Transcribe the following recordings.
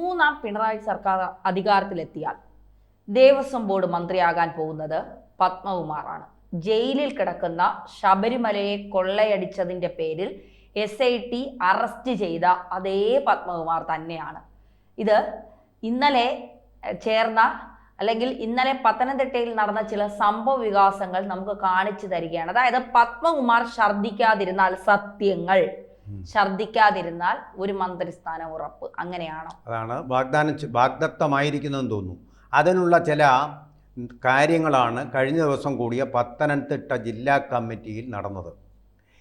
മൂന്നാം പിണറായി സർക്കാർ അധികാരത്തിലെത്തിയാൽ ദേവസ്വം ബോർഡ് മന്ത്രിയാകാൻ പോകുന്നത് പത്മകുമാറാണ്. ജയിലിൽ കിടക്കുന്ന ശബരിമലയെ കൊള്ളയടിച്ചതിന്റെ പേരിൽ എസ് ഐ ടി അറസ്റ്റ് ചെയ്ത അതേ പത്മകുമാർ തന്നെയാണ്. ഇത് ഇന്നലെ ചേർന്ന അല്ലെങ്കിൽ ഇന്നലെ പത്തനംതിട്ടയിൽ നടന്ന ചില സംഭവ വികാസങ്ങൾ നമുക്ക് കാണിച്ചു തരികയാണ്. അതായത് പത്മകുമാർ ഛർദ്ദിക്കാതിരുന്നാൽ സത്യങ്ങൾ. ഛർദ്ദിക്കാതിരുന്നാൽ ഒരു മന്ത്രിസ്ഥാനം ഉറപ്പ്. അങ്ങനെയാണോ? അതാണ് വാഗ്ദാനം വാഗ്ദത്തമായിരിക്കുന്നതെന്ന് തോന്നുന്നു. അതിനുള്ള ചില കാര്യങ്ങളാണ് കഴിഞ്ഞ ദിവസം കൂടിയ പത്തനംതിട്ട ജില്ലാ കമ്മിറ്റിയിൽ നടന്നത്.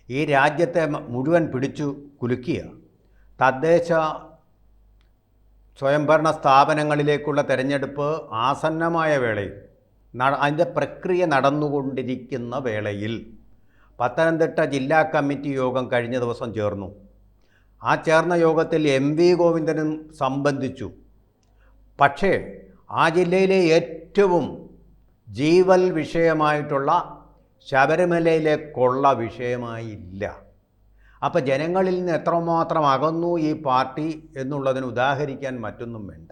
ഈ രാജ്യത്തെ മുഴുവൻ പിടിച്ചു കുലുക്കിയ തദ്ദേശ സ്വയംഭരണ സ്ഥാപനങ്ങളിലേക്കുള്ള തെരഞ്ഞെടുപ്പ് ആസന്നമായ വേളയിൽ അതിന്റെ പ്രക്രിയ നടന്നുകൊണ്ടിരിക്കുന്ന വേളയിൽ പത്തനംതിട്ട ജില്ലാ കമ്മിറ്റി യോഗം കഴിഞ്ഞ ദിവസം ചേർന്നു. ആ ചേർന്ന യോഗത്തിൽ എം വി ഗോവിന്ദനും സംബന്ധിച്ചു. പക്ഷേ ആ ജില്ലയിലെ ഏറ്റവും ജീവൽ വിഷയമായിട്ടുള്ള ശബരിമലയിലെ കൊള്ള വിഷയമായില്ല. അപ്പോൾ ജനങ്ങളിൽ നിന്ന് എത്രമാത്രം അകന്നു ഈ പാർട്ടി എന്നുള്ളതിന് ഉദാഹരിക്കാൻ മറ്റൊന്നും വേണ്ട.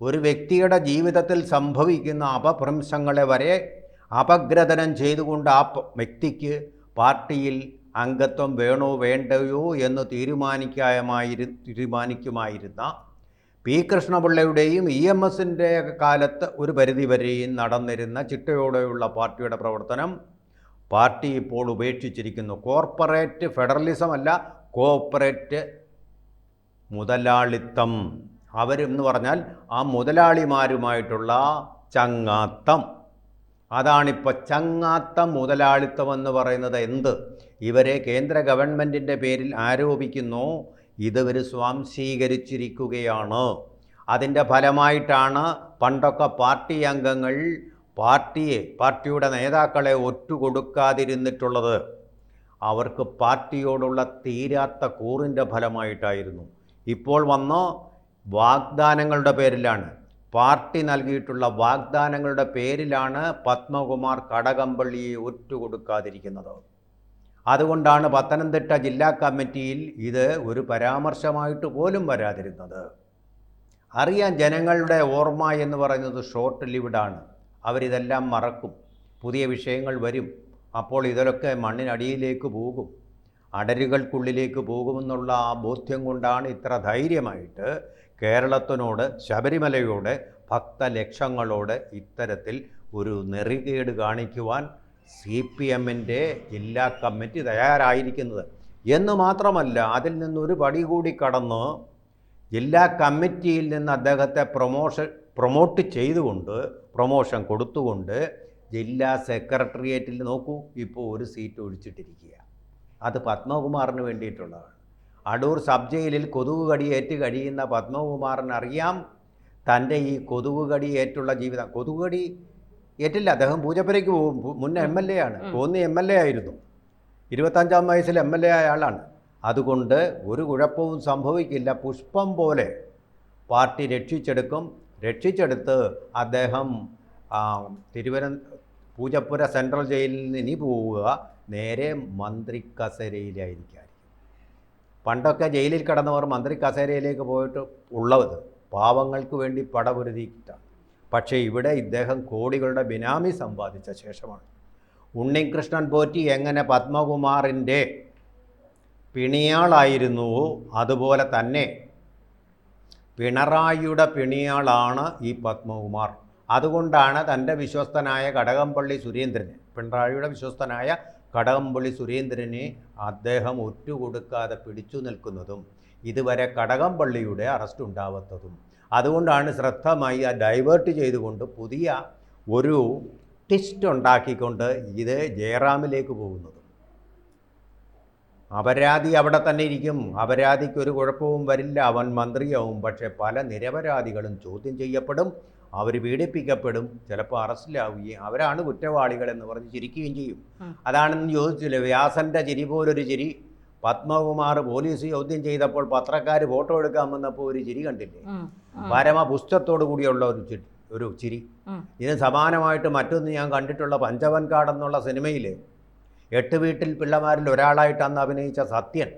ഒരു വ്യക്തിയുടെ ജീവിതത്തിൽ സംഭവിക്കുന്ന അപഭ്രംശങ്ങളെ വരെ അപഗ്രഥനം ചെയ്തുകൊണ്ട് ആ വ്യക്തിക്ക് പാർട്ടിയിൽ അംഗത്വം വേണോ വേണ്ടയോ എന്ന് തീരുമാനിക്കാമായിരു തീരുമാനിക്കുമായിരുന്ന പി. കൃഷ്ണപിള്ളയുടെയും ഇ. എം. എസിന്റെ കാലത്ത് ഒരു പരിധിവരെയും നടന്നിരുന്ന ചിട്ടയോടെയുള്ള പാർട്ടിയുടെ പ്രവർത്തനം പാർട്ടി ഇപ്പോൾ ഉപേക്ഷിച്ചിരിക്കുന്നു. കോർപ്പറേറ്റ് ഫെഡറലിസം അല്ല കോർപ്പറേറ്റ് മുതലാളിത്തം. അവരെന്ന് പറഞ്ഞാൽ ആ മുതലാളിമാരുമായിട്ടുള്ള ചങ്ങാത്തം. അതാണിപ്പോൾ ചങ്ങാത്ത മുതലാളിത്തം എന്ന് പറയുന്നത് എന്ത്? ഇവരെ കേന്ദ്ര ഗവൺമെന്റിന്റെ പേരിൽ ആരോപിക്കുന്നു. ഇതവർ സ്വാംശീകരിച്ചിരിക്കുകയാണ്. അതിന്റെ ഫലമായിട്ടാണ് പണ്ടൊക്കെ പാർട്ടി അംഗങ്ങൾ പാർട്ടിയെ പാർട്ടിയുടെ നേതാക്കളെ ഒറ്റുകൊടുക്കാതിരുന്നിട്ടുള്ളത്. അവർക്ക് പാർട്ടിയോടുള്ള തീരാത്ത കൂറിന്റെ ഫലമായിട്ടായിരുന്നു. ഇപ്പോൾ വന്ന വാഗ്ദാനങ്ങളുടെ പേരിലാണ്. പാർട്ടി നൽകിയിട്ടുള്ള വാഗ്ദാനങ്ങളുടെ പേരിലാണ് പത്മകുമാർ കടകംപള്ളിയെ ഒറ്റുകൊടുക്കാതിരിക്കുന്നത്. അതുകൊണ്ടാണ് പത്തനംതിട്ട ജില്ലാ കമ്മിറ്റിയിൽ ഇത് ഒരു പരാമർശമായിട്ട് പോലും വരാതിരുന്നത്. അറിയാൻ ജനങ്ങളുടെ ഓർമ്മ എന്ന് പറയുന്നത് ഷോർട്ട് ലിവിഡാണ് അവരിതെല്ലാം മറക്കും. പുതിയ വിഷയങ്ങൾ വരും. അപ്പോൾ ഇതിലൊക്കെ മണ്ണിനടിയിലേക്ക് പോകും. അടരുകൾക്കുള്ളിലേക്ക് പോകുമെന്നുള്ള ആ ബോധ്യം കൊണ്ടാണ് ഇത്ര ധൈര്യമായിട്ട് കേരളത്തിനോട് ശബരിമലയോട് ഭക്തലക്ഷങ്ങളോട് ഇത്തരത്തിൽ ഒരു നെറികേട് കാണിക്കുവാൻ സി പി എമ്മിന്റെ ജില്ലാ കമ്മിറ്റി തയ്യാറായിരിക്കുന്നത്. എന്ന് മാത്രമല്ല അതിൽ നിന്നൊരു പടി കൂടി കടന്ന് ജില്ലാ കമ്മിറ്റിയിൽ നിന്ന് അദ്ദേഹത്തെ പ്രൊമോഷൻ പ്രൊമോട്ട് ചെയ്തുകൊണ്ട് പ്രൊമോഷൻ കൊടുത്തുകൊണ്ട് ജില്ലാ സെക്രട്ടേറിയറ്റിൽ നോക്കൂ ഇപ്പോൾ ഒരു സീറ്റ് ഒഴിച്ചിട്ടിരിക്കുക അത് പത്മകുമാറിന് വേണ്ടിയിട്ടുള്ളതാണ്. അടൂർ സബ് ജയിലിൽ കൊതുക് കടിയേറ്റ് കഴിയുന്ന പത്മകുമാറിനറിയാം തന്റെ ഈ കൊതുക് ഏറ്റുള്ള ജീവിതം. കൊതുക് കടി ഏറ്റില്ല അദ്ദേഹം പൂജപ്പുരയ്ക്ക് പോകും. മുൻ എം എൽ എ ആണ്. കോന്നി എം എൽ എ ആയിരുന്നു. ഇരുപത്തഞ്ചാം വയസ്സിൽ എം എൽ എ ആയ ആളാണ്. അതുകൊണ്ട് ഒരു കുഴപ്പവും സംഭവിക്കില്ല. പുഷ്പം പോലെ പാർട്ടി രക്ഷിച്ചെടുക്കും. രക്ഷിച്ചെടുത്ത് അദ്ദേഹം തിരുവനന്തപുരം തിരുവനന്ത പൂജപ്പുര സെൻട്രൽ ജയിലിൽ നിന്ന് ഇനി പോവുക. നേരെ മന്ത്രി കസേരയിലായിരിക്കും പണ്ടൊക്കെ ജയിലിൽ കിടന്നവർ മന്ത്രി കസേരയിലേക്ക് പോയിട്ട് ഉള്ളത് പാവങ്ങൾക്ക് വേണ്ടി പടപൊരുതിയിട്ടാണ്. പക്ഷേ ഇവിടെ ഇദ്ദേഹം കോടികളുടെ ബിനാമി സമ്പാദിച്ച ശേഷമാണ്. ഉണ്ണികൃഷ്ണൻ പോറ്റി എങ്ങനെ പത്മകുമാറിന്റെ പിണിയാളായിരുന്നുവോ അതുപോലെ തന്നെ പിണറായിയുടെ പിണിയാളാണ് ഈ പത്മകുമാർ. അതുകൊണ്ടാണ് തന്റെ വിശ്വസ്തനായ കടകംപള്ളി സുരേന്ദ്രൻ പിണറായിയുടെ വിശ്വസ്തനായ കടകംപള്ളി സുരേന്ദ്രനെ അദ്ദേഹം ഒറ്റുകൊടുക്കാതെ പിടിച്ചു നിൽക്കുന്നതും ഇതുവരെ കടകംപള്ളിയുടെ അറസ്റ്റ് ഉണ്ടാവാത്തതും. അതുകൊണ്ടാണ് ശ്രദ്ധമായി ആ ഡൈവേർട്ട് ചെയ്തുകൊണ്ട് പുതിയ ഒരു ടിസ്റ്റ് ഉണ്ടാക്കിക്കൊണ്ട് ഇത് ജയറാമിലേക്ക് പോകുന്നത്. അപരാധി അവിടെ തന്നെ ഇരിക്കും. അപരാധിക്ക് ഒരു കുഴപ്പവും വരില്ല. അവൻ മന്ത്രിയാവും. പക്ഷേ പല നിരപരാധികളും ചോദ്യം ചെയ്യപ്പെടും. അവർ പീഡിപ്പിക്കപ്പെടും ചിലപ്പോൾ അറസ്റ്റിലാവുകയും അവരാണ് കുറ്റവാളികൾ എന്ന് പറഞ്ഞ് ചിരിക്കുകയും ചെയ്യും. അതാണെന്ന് ചോദിച്ചില്ല വ്യാസന്റെ ചിരി പോലൊരു ചിരി. പത്മകുമാർ പോലീസ് ചോദ്യം ചെയ്തപ്പോൾ പത്രക്കാർ ഫോട്ടോ എടുക്കാൻ വന്നപ്പോൾ ഒരു ചിരി കണ്ടില്ലേ? പരമപുസ്തത്തോടു കൂടിയുള്ള ഒരു ചിരി ഒരു ചിരി. ഇതിന് സമാനമായിട്ട് മറ്റൊന്ന് ഞാൻ കണ്ടിട്ടുള്ള പഞ്ചവൻ കാട് എന്നുള്ള സിനിമയിൽ എട്ട് വീട്ടിൽ പിള്ളമാരിൽ ഒരാളായിട്ട് അന്ന് അഭിനയിച്ച സത്യൻ.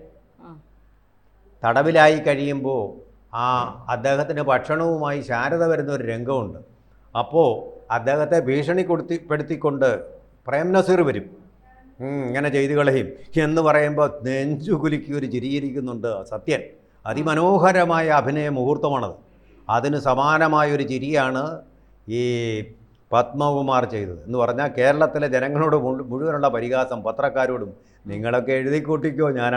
തടവിലായി കഴിയുമ്പോൾ ആ അദ്ദേഹത്തിന്റെ ഭക്ഷണവുമായി ശാരദ വരുന്ന ഒരു രംഗമുണ്ട്. അപ്പോൾ അദ്ദേഹത്തെ ഭീഷണിപ്പെടുത്തിപ്പെടുത്തിക്കൊണ്ട് പ്രേം നസീർ വരും. ഇങ്ങനെ ചെയ്തു കളയും. എന്ന് പറയുമ്പോൾ നെഞ്ചു കുലുക്കി ഒരു ചിരിയിരിക്കുന്നുണ്ട് സത്യൻ. അതിമനോഹരമായ അഭിനയ മുഹൂർത്തമാണത്. അതിന് സമാനമായൊരു ചിരിയാണ് ഈ പത്മകുമാർ ചെയ്തത്. എന്ന് പറഞ്ഞാൽ കേരളത്തിലെ ജനങ്ങളോട് മുഴു- മുഴുവനുള്ള പരിഹാസം പത്രക്കാരോടും നിങ്ങളൊക്കെ എഴുതി കൂട്ടിക്കോ ഞാൻ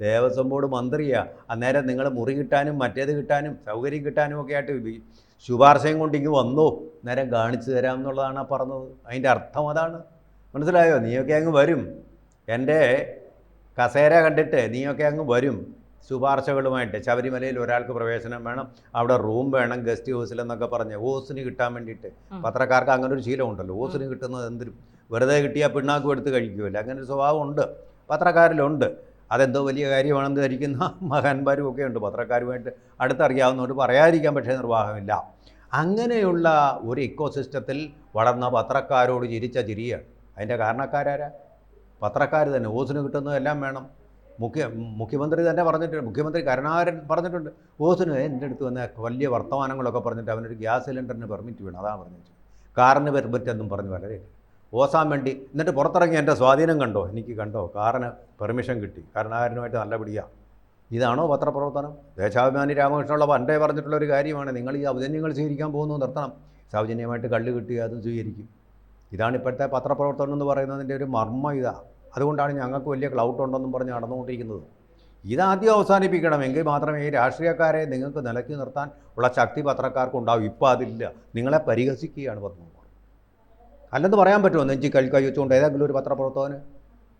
ദേവസ്വം ബോർഡ് മന്ത്രിയാണ് അന്നേരം നിങ്ങൾ മുറി കിട്ടാനും മറ്റേത് കിട്ടാനും സൗകര്യം കിട്ടാനും ഒക്കെ ആയിട്ട് ശുപാർശയും കൊണ്ട് ഇങ്ങ് വന്നോ. നേരം കാണിച്ചു തരാം എന്നുള്ളതാണ് പറഞ്ഞത്. അതിന്റെ അർത്ഥം അതാണ്. മനസ്സിലായോ? നീയൊക്കെ അങ്ങ് വരും. എന്റെ കസേര കണ്ടിട്ട് നീയൊക്കെ അങ്ങ് വരും. ശുപാർശകളുമായിട്ട് ശബരിമലയിൽ ഒരാൾക്ക് പ്രവേശനം വേണം. അവിടെ റൂം വേണം ഗസ്റ്റ് ഹൗസിൽ എന്നൊക്കെ പറഞ്ഞ് ഓസിന് കിട്ടാൻ വേണ്ടിയിട്ട്. പത്രക്കാർക്ക് അങ്ങനെ ഒരു ശീലമുണ്ടല്ലോ ഓസിന് കിട്ടുന്നത് എന്തിനും? വെറുതെ കിട്ടിയാൽ പിണ്ണാക്കും എടുത്ത് കഴിക്കുമല്ലോ അങ്ങനെ ഒരു സ്വഭാവമുണ്ട് പത്രക്കാരിലുണ്ട്. അതെന്തോ വലിയ കാര്യമാണെന്ന് ധരിക്കുന്ന മഹാന്മാരും ഒക്കെ ഉണ്ട്. പത്രക്കാരുമായിട്ട് അടുത്തറിയാവുന്നവർ പറയാതിരിക്കാൻ പക്ഷേ നിർവാഹമില്ല. അങ്ങനെയുള്ള ഒരു ഇക്കോസിസ്റ്റത്തിൽ വളർന്ന പത്രക്കാരോട് ചിരിച്ച ചിരിയാണ്. അതിന്റെ കാരണക്കാരാരാ? പത്രക്കാർ തന്നെ. ഓസിന് കിട്ടുന്നതെല്ലാം വേണം. മുഖ്യ മുഖ്യമന്ത്രി തന്നെ പറഞ്ഞിട്ടുണ്ട്. മുഖ്യമന്ത്രി കരുണാകരൻ പറഞ്ഞിട്ടുണ്ട്. ഓസിന് എന്റെ അടുത്ത് വന്ന വലിയ വർത്തമാനങ്ങളൊക്കെ പറഞ്ഞിട്ട് അവനൊരു ഗ്യാസ് സിലിണ്ടറിന് പെർമിറ്റ് വേണം. അതാണ് പറഞ്ഞത് കാറിന് പെർമിറ്റ് എന്നും പറഞ്ഞ് വളരെ ഓസാൻ വേണ്ടി. എന്നിട്ട് പുറത്തിറങ്ങി എന്റെ സ്വാധീനം കണ്ടോ? എനിക്ക് കണ്ടോ? കാറിന് പെർമിഷൻ കിട്ടി. കാരണകാരനുമായിട്ട് നല്ല പിടിയാണ് ഇതാണോ പത്രപ്രവർത്തനം? ദേശാഭിമാനി രാമകൃഷ്ണനുള്ള പണ്ടേ പറഞ്ഞിട്ടുള്ള ഒരു കാര്യമാണ്. നിങ്ങൾ ഈ ഔജന്യങ്ങൾ സ്വീകരിക്കാൻ പോകുന്നു നിർത്തണം. സൗജന്യമായിട്ട് കള്ളു കിട്ടി അതും സ്വീകരിക്കും. ഇതാണ് ഇപ്പോഴത്തെ പത്രപ്രവർത്തനം എന്ന് പറയുന്നതിന്റെ ഒരു മർമ്മ ഇതാണ് അതുകൊണ്ടാണ് ഞങ്ങൾക്ക് വലിയ ക്ലൗട്ട് ഉണ്ടെന്നും പറഞ്ഞ് നടന്നുകൊണ്ടിരിക്കുന്നത്. ഇതാദ്യം അവസാനിപ്പിക്കണം. എങ്കിൽ മാത്രമേ ഈ രാഷ്ട്രീയക്കാരെ നിങ്ങൾക്ക് നിലക്കി നിർത്താൻ ഉള്ള ശക്തി പത്രക്കാർക്കുണ്ടാവും. ഇപ്പോൾ അതില്ല. നിങ്ങളെ പരിഹസിക്കുകയാണ് പത്മകുമാർ. അല്ലെന്ന് പറയാൻ പറ്റുമോ? നെഞ്ചി കൽക്കൈ വെച്ചുകൊണ്ട് ഏതെങ്കിലും ഒരു പത്രപ്രവർത്തകന്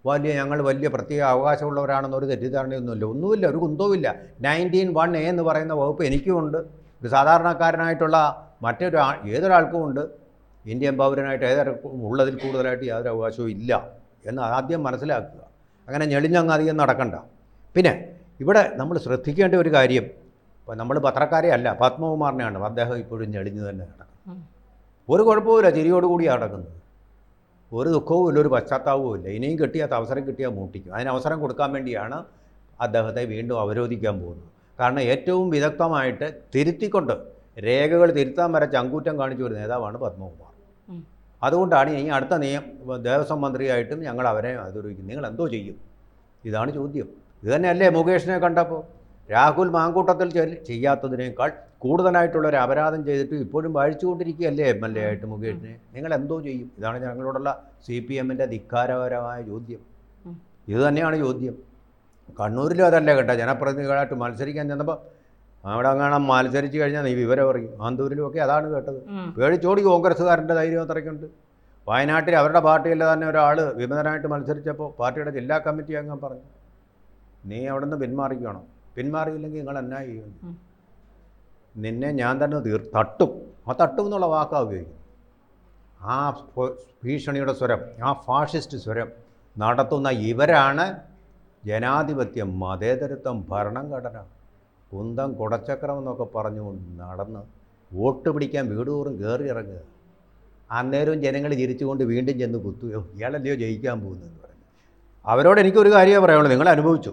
വലിയ ഞങ്ങൾ വലിയ പ്രത്യേക അവകാശമുള്ളവരാണെന്നൊരു തെറ്റിദ്ധാരണയൊന്നുമില്ല. ഒന്നുമില്ല ഒരു കുന്തവുമില്ല. നയന്റീൻ വൺ എ എന്ന് പറയുന്ന വകുപ്പ് എനിക്കുമുണ്ട് ഒരു സാധാരണക്കാരനായിട്ടുള്ള മറ്റൊരു ഏതൊരാൾക്കും ഉണ്ട്. ഇന്ത്യൻ പൗരനായിട്ട് ഏതൊരാൾക്കും ഉള്ളതിൽ കൂടുതലായിട്ട് യാതൊരു അവകാശവും ഇല്ല എന്ന് ആദ്യം മനസ്സിലാക്കുക. അങ്ങനെ ഞെളിഞ്ഞങ്ങ് അധികം നടക്കണ്ട. പിന്നെ ഇവിടെ നമ്മൾ ശ്രദ്ധിക്കേണ്ട ഒരു കാര്യം ഇപ്പോൾ നമ്മൾ പത്രക്കാരെ അല്ല പത്മകുമാറിനെയാണ്. അദ്ദേഹം ഇപ്പോഴും ഞെളിഞ്ഞ് തന്നെ നടക്കുന്നത്. ഒരു കുഴപ്പവുമില്ല ചിരിയോടുകൂടിയാണ് നടക്കുന്നത്. ഒരു ദുഃഖവും ഇല്ല ഒരു പശ്ചാത്താപവും ഇല്ല. ഇനിയും കിട്ടിയാൽ അവസരം കിട്ടിയാൽ മൂട്ടിക്കും അതിന് അവസരം കൊടുക്കാൻ വേണ്ടിയാണ് അദ്ദേഹത്തെ വീണ്ടും അവരോധിക്കാൻ പോകുന്നത്. കാരണം ഏറ്റവും വിദഗ്ധമായിട്ട് തിരുത്തിക്കൊണ്ട് രേഖകൾ തിരുത്താൻ വരെ ചങ്കൂറ്റം കാണിച്ച ഒരു നേതാവാണ് പത്മകുമാർ. അതുകൊണ്ടാണ് ഇനി അടുത്ത നിയം ദേവസ്വം മന്ത്രിയായിട്ടും ഞങ്ങൾ അവരെ അവതരിപ്പിക്കും നിങ്ങൾ എന്തോ ചെയ്യും? ഇതാണ് ചോദ്യം. ഇത് തന്നെയല്ലേ മുകേഷിനെ കണ്ടപ്പോൾ? രാഹുൽ മാങ്കൂട്ടത്തിൽ ചെയ്യാത്തതിനേക്കാൾ കൂടുതലായിട്ടുള്ള ഒരു അപരാധം ചെയ്തിട്ട് ഇപ്പോഴും വാഴിച്ചുകൊണ്ടിരിക്കുകയല്ലേ എം എൽ എ ആയിട്ട് മുകേഷിനെ? നിങ്ങൾ എന്തോ ചെയ്യും? ഇതാണ് ഞങ്ങളോടുള്ള സി പി എമ്മിന്റെ ധിക്കാരപരമായ ചോദ്യം. ഇത് തന്നെയാണ് ചോദ്യം. കണ്ണൂരിലും അതല്ലേ കേട്ടോ. ജനപ്രതിനിധികളായിട്ട് മത്സരിക്കാൻ ചെന്നപ്പോൾ അവിടെ അങ്ങനെ മത്സരിച്ച് കഴിഞ്ഞാൽ നീ വിവരം അറിയും. ആന്തൂരിലും ഒക്കെ അതാണ് കേട്ടത്. പേടിച്ചോടി കോൺഗ്രസ്സുകാരന്റെ ധൈര്യം അത്രയ്ക്കുണ്ട്. വയനാട്ടിൽ അവരുടെ പാർട്ടിയിലെ തന്നെ ഒരാൾ വിമതനായിട്ട് മത്സരിച്ചപ്പോൾ പാർട്ടിയുടെ ജില്ലാ കമ്മിറ്റി അംഗം പറഞ്ഞു. നീ അവിടെ നിന്ന് പിന്മാറിക്കണം? പിന്മാറിയില്ലെങ്കിൽ നിങ്ങൾ എന്നാ ചെയ്യും ഉം. നിന്നെ ഞാൻ തന്നെ തീർ തട്ടും. ആ തട്ടും എന്നുള്ള വാക്കാണ് ഉപയോഗിക്കുന്നത്. ആ ഭീഷണിയുടെ സ്വരം ആ ഫാഷിസ്റ്റ് സ്വരം നടത്തുന്ന ഇവരാണ് ജനാധിപത്യം മതേതരത്വം ഭരണഘടന കുന്തം കുടച്ചക്രം എന്നൊക്കെ പറഞ്ഞുകൊണ്ട് നടന്ന് വോട്ട് പിടിക്കാൻ വീട് തോറും കയറി ഇറങ്ങുക. അന്നേരവും ജനങ്ങൾ ചിരിച്ചുകൊണ്ട് വീണ്ടും ചെന്ന് കുത്തുകയോ ഇയാളല്ലയോ ജയിക്കാൻ പോകുന്നതെന്ന് പറഞ്ഞു അവരോട് എനിക്കൊരു കാര്യമേ പറയാനുള്ളൂ. നിങ്ങൾ അനുഭവിച്ചു.